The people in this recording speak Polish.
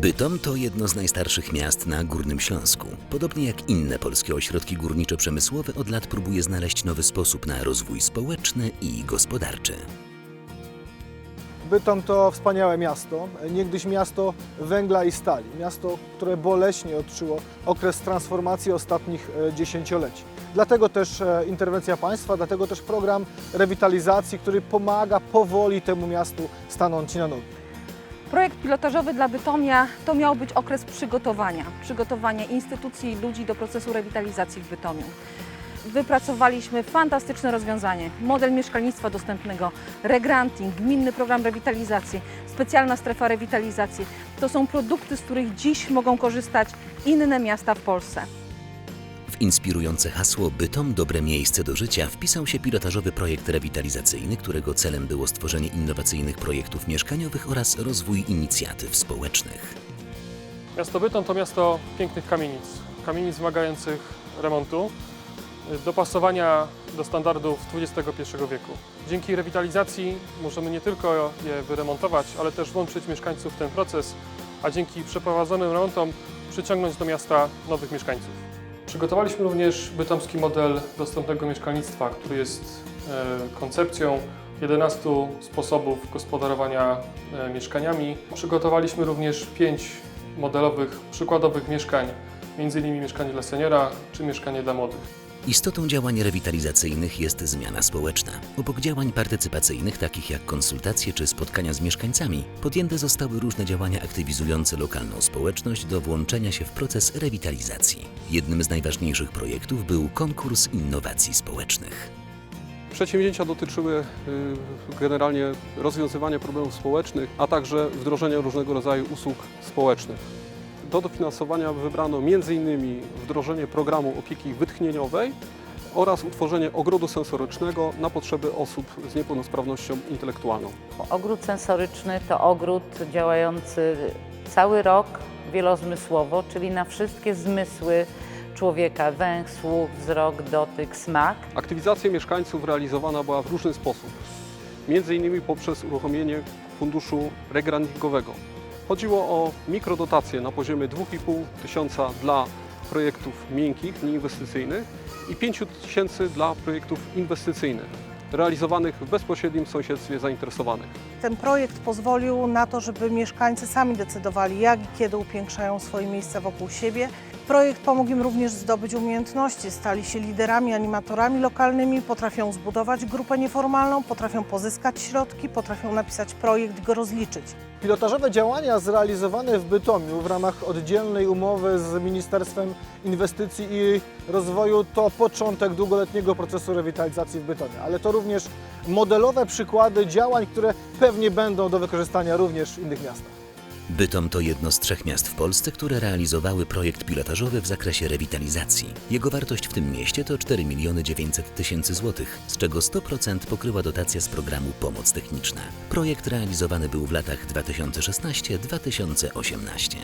Bytom to jedno z najstarszych miast na Górnym Śląsku. Podobnie jak inne polskie ośrodki górniczo-przemysłowe, od lat próbuje znaleźć nowy sposób na rozwój społeczny i gospodarczy. Bytom to wspaniałe miasto, niegdyś miasto węgla i stali. Miasto, które boleśnie odczuło okres transformacji ostatnich e, dziesięcioleci. Dlatego też e, interwencja państwa, dlatego też program rewitalizacji, który pomaga powoli temu miastu stanąć na nogi. Projekt pilotażowy dla Bytomia to miał być okres przygotowania, przygotowania instytucji i ludzi do procesu rewitalizacji w Bytomiu. Wypracowaliśmy fantastyczne rozwiązanie, model mieszkalnictwa dostępnego, regranting, gminny program rewitalizacji, specjalna strefa rewitalizacji. To są produkty, z których dziś mogą korzystać inne miasta w Polsce. W inspirujące hasło Bytom dobre miejsce do życia wpisał się pilotażowy projekt rewitalizacyjny, którego celem było stworzenie innowacyjnych projektów mieszkaniowych oraz rozwój inicjatyw społecznych. Miasto Bytom to miasto pięknych kamienic, kamienic wymagających remontu, y, dopasowania do standardów XXI wieku. Dzięki rewitalizacji możemy nie tylko je wyremontować, ale też włączyć mieszkańców w ten proces, a dzięki przeprowadzonym remontom przyciągnąć do miasta nowych mieszkańców. Przygotowaliśmy również bytomski model dostępnego mieszkalnictwa, który jest e, koncepcją 11 sposobów gospodarowania e, mieszkaniami. Przygotowaliśmy również 5 modelowych, przykładowych mieszkań, m.in. mieszkanie dla seniora czy mieszkanie dla młodych. Istotą działań rewitalizacyjnych jest zmiana społeczna. Obok działań partycypacyjnych, takich jak konsultacje czy spotkania z mieszkańcami, podjęte zostały różne działania aktywizujące lokalną społeczność do włączenia się w proces rewitalizacji. Jednym z najważniejszych projektów był konkurs innowacji społecznych. Przedsięwzięcia dotyczyły y, generalnie rozwiązywania problemów społecznych, a także wdrożenia różnego rodzaju usług społecznych. Do dofinansowania wybrano m.in. wdrożenie programu opieki wytchnieniowej oraz utworzenie ogrodu sensorycznego na potrzeby osób z niepełnosprawnością intelektualną. Ogród sensoryczny to ogród działający cały rok wielozmysłowo, czyli na wszystkie zmysły człowieka: węch, słuch, wzrok, dotyk, smak. Aktywizacja mieszkańców realizowana była w różny sposób, m.in. poprzez uruchomienie funduszu regrandingowego. Chodziło o mikrodotacje na poziomie 2,5 tysiąca dla projektów miękkich, nieinwestycyjnych i 5 tysięcy dla projektów inwestycyjnych, realizowanych w bezpośrednim sąsiedztwie zainteresowanych. Ten projekt pozwolił na to, żeby mieszkańcy sami decydowali, jak i kiedy upiększają swoje miejsca wokół siebie. Projekt pomógł im również zdobyć umiejętności, stali się liderami, animatorami lokalnymi, potrafią zbudować grupę nieformalną, potrafią pozyskać środki, potrafią napisać projekt i go rozliczyć. Pilotażowe działania zrealizowane w Bytomiu w ramach oddzielnej umowy z Ministerstwem Inwestycji i Rozwoju to początek długoletniego procesu rewitalizacji w Bytomie, ale to również modelowe przykłady działań, które pewnie będą do wykorzystania również w innych miastach. Bytom to jedno z trzech miast w Polsce, które realizowały projekt pilotażowy w zakresie rewitalizacji. Jego wartość w tym mieście to 4 miliony 900 tysięcy złotych, z czego 100% pokryła dotacja z programu Pomoc Techniczna. Projekt realizowany był w latach 2016-2018.